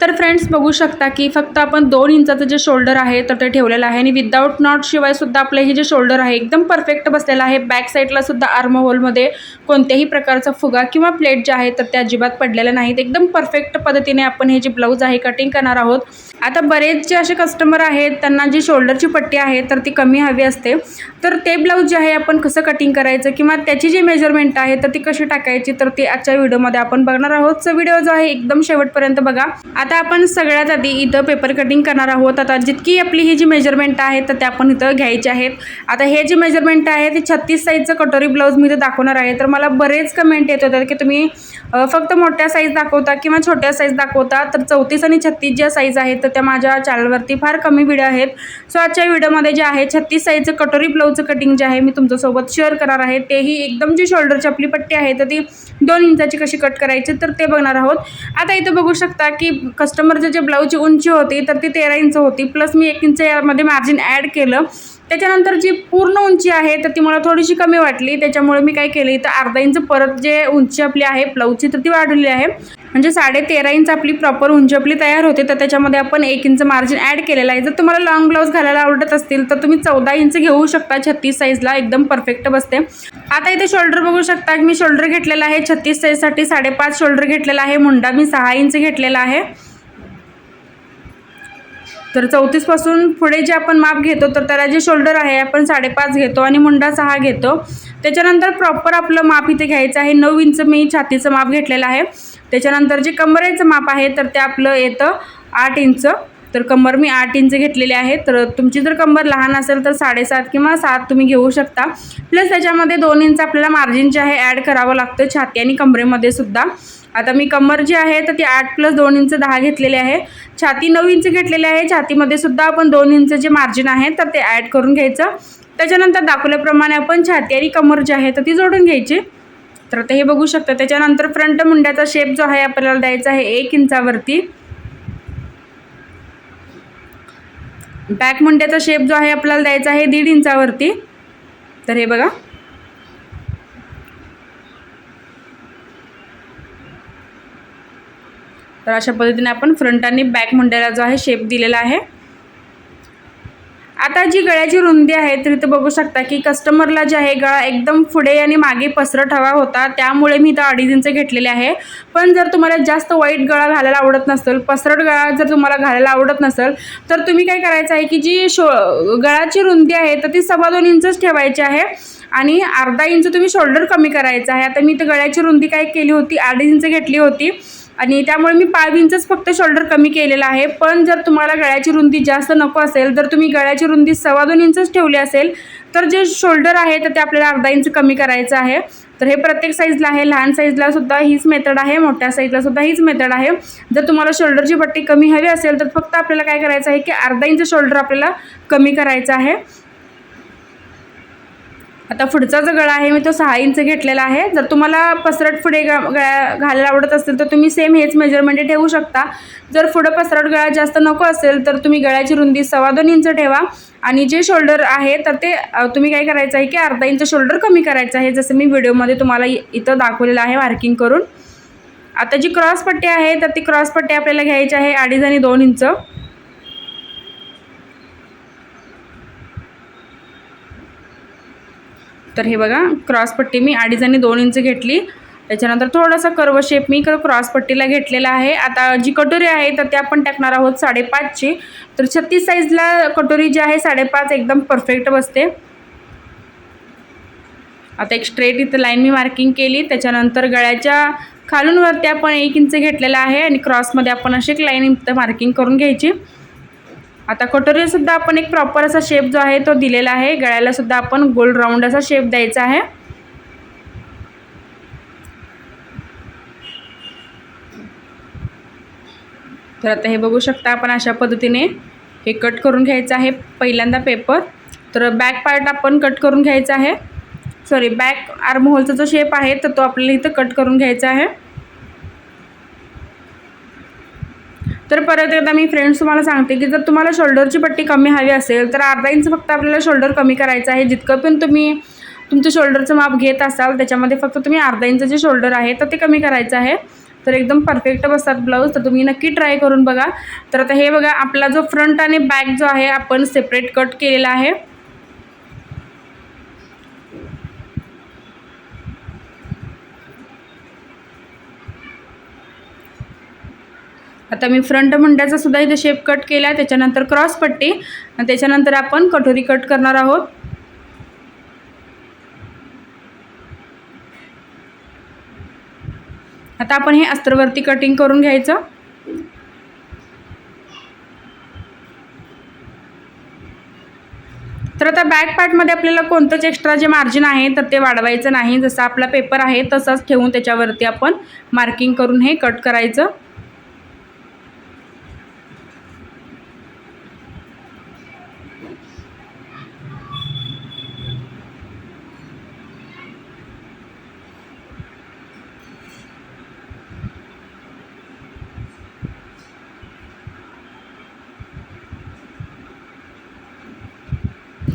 तर फ्रेंड्स बघू शकता की फक्त आपण दोन इंचाचं जे शोल्डर आहे तर ते ठेवलेलं आहे. आणि विदाऊट नॉट शिवाय सुद्धा आपलं हे जे शोल्डर आहे एकदम परफेक्ट बसलेलं आहे. बॅक साईडला सुद्धा आर्म होलमध्ये कोणत्याही प्रकारचा फुगा किंवा प्लेट जे आहे तर ते अजिबात पडलेल्या नाहीत एकदम परफेक्ट पद्धतीने आपण हे जे ब्लाऊज आहे कटिंग करणार आहोत. आता बरेच जे असे कस्टमर आहेत त्यांना जी शोल्डरची पट्टी आहे तर ती कमी हवी असते. तर ते ब्लाऊज जे आहे आपण कसं कटिंग करायचं किंवा त्याची जी मेजरमेंट आहे तर ती कशी टाकायची तर ती आजच्या व्हिडिओमध्ये आपण बघणार आहोत. सो व्हिडिओ जो आहे एकदम शेवटपर्यंत बघा. आता आपण सगळ्यात आधी इथं पेपर कटिंग करणार आहोत. आता जितकी आपली ही जी मेजरमेंट आहे तर त्या आपण इथं घ्यायची आहेत. आता हे जे मेजरमेंट आहे ते छत्तीस साईजचं कटोरी ब्लाऊज मी इथं दाखवणार आहे. तर मला बरेच कमेंट येत होतात की तुम्ही फक्त मोठ्या साईज दाखवता किंवा छोट्या साईज दाखवता तर चौतीस आणि छत्तीस ज्या साईज आहेत तर त्या माझ्या चॅनलवरती फार कमी व्हिडिओ आहेत. सो आजच्या व्हिडिओमध्ये जे आहे छत्तीस साईजचं कटोरी ब्लाऊजचं कटिंग जे आहे मी तुमच्यासोबत शेअर करणार आहे. तेही एकदम जी शोल्डरची आपली पट्टी आहे तर ती दोन इंचाची कशी कट करायची तर ते बघणार आहोत. आता इथं बघू शकता की कस्टमरचं जे ब्लाऊजची उंची होती तर ती तेरा इंच होती. प्लस मी एक इंच यामध्ये मार्जिन ॲड केलं. त्याच्यानंतर जी पूर्ण उंची आहे तर ती मला थोडीशी कमी वाटली. त्याच्यामुळे मी काय केली तर अर्धा इंच परत जे उंची आपली आहे ब्लाऊजची तर ती वाढवली आहे. म्हणजे साडे तेरा इंच आपली प्रॉपर उंची आपली तयार होते तर त्याच्यामध्ये आपण एक इंच मार्जिन ॲड केलेलं आहे. जर तुम्हाला लॉंग ब्लाऊज घालायला आवडत असतील तर तुम्ही चौदा इंच घेऊ शकता. छत्तीस साईजला एकदम परफेक्ट बसते. आता इथे शोल्डर बघू शकता. की मी शोल्डर घेतलेला आहे. छत्तीस साईजसाठी साडेपाच शोल्डर घेतलेला आहे. मुंडा मी सहा इंच घेतलेला आहे. तर चौतीसपासून पुढे जे आपण माप घेतो तर त्याला जे शोल्डर आहे आपण साडेपाच घेतो आणि मुंडा सहा घेतो. त्याच्यानंतर प्रॉपर आपलं माप इथे घ्यायचं आहे. नऊ इंच मी छातीचं माप घेतलेलं आहे. त्याच्यानंतर जे कमरेचं माप आहे तर ते आपलं येतं आठ इंच. तर कंबर मी आठ इंच घेतलेले आहे. तर तुमची जर कंबर लहान असेल तर साडेसात किंवा सात तुम्ही घेऊ शकता. प्लस त्याच्यामध्ये दोन इंच आपल्याला मार्जिन जे आहे ॲड करावं लागतं छाती आणि कमरेमध्ये सुद्धा. आता मी कंबर जी आहे तर ती आठ प्लस दोन इंच दहा घेतलेली आहे. छाती नऊ इंच घेतलेली आहे. छातीमध्ये सुद्धा आपण दोन इंच जे मार्जिन आहे तर ते ॲड करून घ्यायचं. त्याच्यानंतर दाखवल्याप्रमाणे आपण छाती आणि कमर जी आहे तर ती जोडून घ्यायची. तर आता हे बघू शकता त्याच्यानंतर फ्रंट मुंड्याचा शेप जो आहे आपल्याला द्यायचा आहे एक इंचावरती. बॅक मुंड्याचा शेप जो आहे आपल्याला द्यायचा आहे दीड इंचावरती. तर हे बघा. तर अशा पद्धतीने आपण फ्रंट आणि बॅक मुंड्याला जो आहे शेप दिलेला आहे. आता जी गळ्याची रुंदी आहे तर इथं बघू शकता की कस्टमरला जे आहे गळा एकदम पुढे आणि मागे पसरट हवा होता. त्यामुळे मी इथं अडीच इंच घेतलेले आहे. पण जर तुम्हाला जास्त वाईट गळा घालायला आवडत नसेल पसरट गळा जर तुम्हाला घालायला आवडत नसेल तर तुम्ही काय करायचं आहे की जी शो गळाची रुंदी आहे तर ती सव्वा दोन इंचच ठेवायची आहे. आणि अर्धा इंच तुम्ही शोल्डर कमी करायचं आहे. आता मी इथं गळ्याची रुंदी काय केली होती अडीच इंच घेतली होती. आणि त्यामुळे मी पाच इंचच फक्त शोल्डर कमी केलेला आहे. पण जर तुम्हाला गळ्याची रुंदी जास्त नको असेल तर तुम्ही गळ्याची रुंदी सव्वा दोन इंचच ठेवली असेल तर जे शोल्डर आहे तर ते आपल्याला अर्धा इंच कमी करायचं आहे. तर हे प्रत्येक साईजला आहे. लहान साईजला सुद्धा हीच मेथड आहे. मोठ्या साईजला सुद्धा हीच मेथड आहे. जर तुम्हाला शोल्डरची पट्टी कमी हवी असेल तर फक्त आपल्याला काय करायचं आहे की अर्धा इंच शोल्डर आपल्याला कमी करायचं आहे. आता पुढचा जो गळा आहे मी तो सहा इंच घेतलेला आहे. जर तुम्हाला पसरट पुढे ग गळ्या घालायला आवडत असेल तर तुम्ही सेम हेच मेजरमेंट ठेवू शकता. जर पुढं पसरट गळा जास्त नको असेल तर तुम्ही गळ्याची रुंदी सव्वा दोन इंच ठेवा. आणि जे शोल्डर आहे तर ते तुम्ही काय करायचं आहे की अर्धा इंच शोल्डर कमी करायचं आहे जसं मी व्हिडिओमध्ये तुम्हाला इथं दाखवलेलं आहे मार्किंग करून. आता जी क्रॉसपट्टी आहे तर ती क्रॉसपट्टी आपल्याला घ्यायची आहे अडीच आणि दोन इंच. तर हे बघा क्रॉस पट्टी मी अडीच आणि दोन इंच घेतली. त्याच्यानंतर थोडासा कर्व शेप मी इकडं क्रॉसपट्टीला घेतलेला आहे. आता जी कटोरी आहे तर ते आपण टाकणार आहोत साडेपाचची. तर छत्तीस साईजला कटोरी जी आहे साडेपाच एकदम परफेक्ट बसते. आता एक स्ट्रेट इथं लाईन मी मार्किंग केली. त्याच्यानंतर गळ्याच्या खालून वरती आपण एक इंच घेतलेला आहे आणि क्रॉसमध्ये आपण अशी एक लाईन इथं मार्किंग करून घ्यायची. आता कटोरीसुद्धा आपण एक प्रॉपर असा शेप जो आहे तो दिलेला आहे. गळ्यालासुद्धा आपण गोल राऊंड असा शेप द्यायचा आहे. तर आता हे बघू शकता आपण अशा पद्धतीने हे कट करून घ्यायचं आहे पहिल्यांदा पेपर तर बॅक पार्ट आपण कट करून घ्यायचा आहे. सॉरी बॅक आर्महोलचा जो शेप आहे तर तो आपल्याला इथं कट करून घ्यायचा आहे. तर परत एकदा मी फ्रेंड्स तुम्हाला सांगते की जर तुम्हाला शोल्डरची पट्टी कमी हवी असेल तर अर्धा इंच फक्त आपल्याला शोल्डर कमी करायचं आहे. जितकं पण तुम्ही तुमचं शोल्डरचं माप घेत असाल त्याच्यामध्ये फक्त तुम्ही अर्धा इंच जे शोल्डर आहे तर ते कमी करायचं आहे. तर एकदम परफेक्ट बसतात ब्लाऊज तर तुम्ही नक्की ट्राय करून बघा. तर आता हे बघा आपला जो फ्रंट आणि बॅक जो आहे आपण सेपरेट कट केलेला आहे. आता मी फ्रंट मुंड्याचा सुद्धा इथे शेप कट केला त्याच्यानंतर क्रॉस पट्टी. आणि त्याच्यानंतर आपण कटोरी कट करणार आहोत. आता आपण हे अस्त्रवरती कटिंग करून घ्यायचं. तर आता बॅक पार्टमध्ये आपल्याला कोणतंच एक्स्ट्रा जे मार्जिन आहे तर ते वाढवायचं नाही. जसं आपला पेपर आहे तसंच ठेवून त्याच्यावरती आपण मार्किंग करून हे कट करायचं.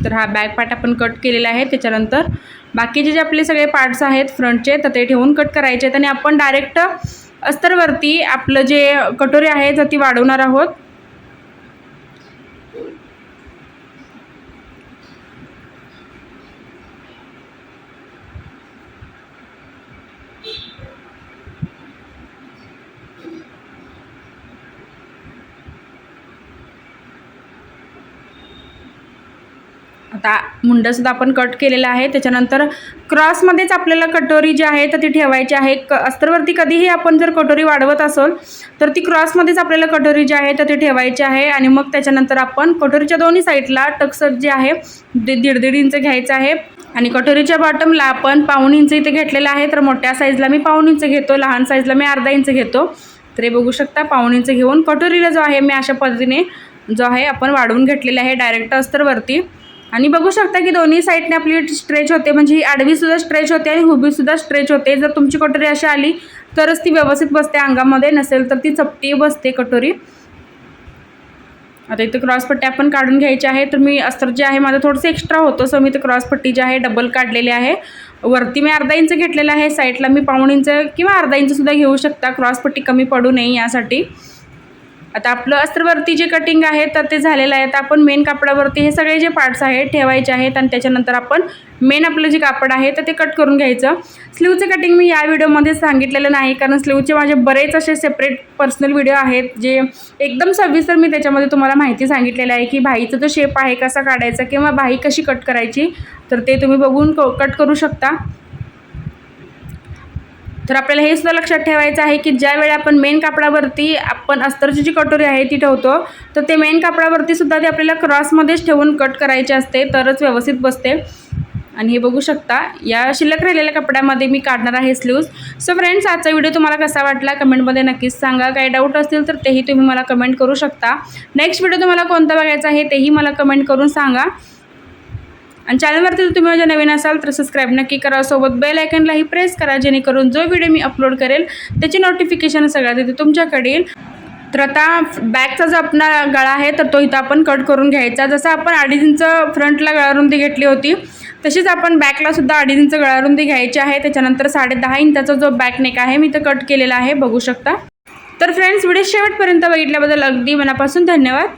तर हा बॅक पार्ट आपण कट केलेला आहे. त्याच्यानंतर बाकीचे जे आपले सगळे पार्ट्स आहेत फ्रंटचे तर ते ठेवून कट करायचे आहेत. आणि आपण डायरेक्ट अस्तरवरती आपलं जे कटोरी आहे तर ती वाढवणार आहोत आता मुंडंसुद्धा आपण कट केलेलं आहे. त्याच्यानंतर क्रॉसमध्येच आपल्याला कटोरी जी आहे तर ती ठेवायची आहे. क अस्तरवरती कधीही आपण जर कटोरी वाढवत असेल तर ती क्रॉसमध्येच आपल्याला कटोरी जी आहे तर ती ठेवायची आहे. आणि मग त्याच्यानंतर आपण कटोरीच्या दोन्ही साईडला टक्सर जे आहे ते दीड दीड इंच घ्यायचं आहे. आणि कटोरीच्या बॉटमला आपण पाऊण इंच इथे घेतलेलं आहे तर मोठ्या साईजला मी पाऊण इंच घेतो लहान साईजला मी अर्धा इंच घेतो. तर हे बघू शकता पाऊण इंच घेऊन कटोरीला जो आहे मी अशा पद्धतीने जो आहे आपण वाढवून घेतलेला आहे डायरेक्ट अस्तरवरती. आणि बघू शकता की दोन्ही साईडने आपली स्ट्रेच होते म्हणजे ही आडवीसुद्धा स्ट्रेच होते आणि हुबीसुद्धा स्ट्रेच होते. जर तुमची कटोरी अशी आली तरच ती व्यवस्थित बसते अंगामध्ये नसेल तर ती चपटी बसते कटोरी. आता इथे क्रॉसपट्टी आपण काढून घ्यायची आहे. तर मी अस्तर जे आहे माझं थोडंसं एक्स्ट्रा होतं सो मी ते क्रॉसपट्टी जे आहे डबल काढलेले आहे. वरती मी अर्धा इंच घेतलेलं आहे. साईडला मी पाऊण इंच किंवा अर्धा इंचसुद्धा घेऊ शकता. क्रॉसपट्टी कमी पडू नये यासाठी. आता आपलं अस्त्रवरती जे कटिंग आहे तर ते झालेलं आहे. तर आपण मेन कापडावरती हे सगळे जे पार्ट्स आहेत ठेवायचे आहेत आणि त्याच्यानंतर आपण मेन आपलं जे कापड आहे तर ते कट करून घ्यायचं. स्लीवचं कटिंग मी या व्हिडिओमध्ये सांगितलेलं नाही कारण स्लीवचे माझे बरेच असे सेपरेट पर्सनल व्हिडिओ आहेत जे एकदम सविस्तर मी त्याच्यामध्ये तुम्हाला माहिती सांगितलेलं आहे की भाईचा जो शेप आहे कसा काढायचा किंवा भाई कशी कट करायची तर ते तुम्ही बघून कट करू शकता. तर आपल्याला हे सुद्धा लक्षात ठेवायचं आहे की ज्यावेळी आपण मेन कापडावरती आपण अस्तरची जी कटोरी आहे ती ठेवतो तर ते मेन कापडावरती सुद्धा ते आपल्याला क्रॉसमध्येच ठेवून कट करायचे असते तरच व्यवस्थित बसते. आणि हे बघू शकता या शिल्लक राहिलेल्या कपड्यामध्ये मी काढणार आहे स्लीव्ज सो फ्रेंड्स आजचा व्हिडिओ तुम्हाला कसा वाटला कमेंटमध्ये नक्कीच सांगा. काही डाऊट असतील तर तेही तुम्ही मला कमेंट करू शकता. नेक्स्ट व्हिडिओ तुम्हाला कोणता बघायचा आहे तेही मला कमेंट करून सांगा. आणि चॅनलवरती जर तुम्ही माझ्या नवीन असाल तर सबस्क्राईब नक्की करा. सोबत बेल आयकनलाही प्रेस करा जेणेकरून जो व्हिडिओ मी अपलोड करेल त्याची नोटिफिकेशन सगळ्यात येते तुमच्याकडे येईल. तर आता बॅकचा जो आपला गळा आहे तर तो इथं आपण कट करून घ्यायचा. जसं आपण अडीच इंच फ्रंटला गळारुंदी घेतली होती तशीच आपण बॅकलासुद्धा अडीच इंच गळारुंदी घ्यायची आहे. त्याच्यानंतर साडे दहा इंचाचा जो बॅक नेक आहे मी इथं कट केलेला आहे. बघू शकता. तर फ्रेंड्स व्हिडिओ शेवटपर्यंत बघितल्याबद्दल अगदी मनापासून धन्यवाद.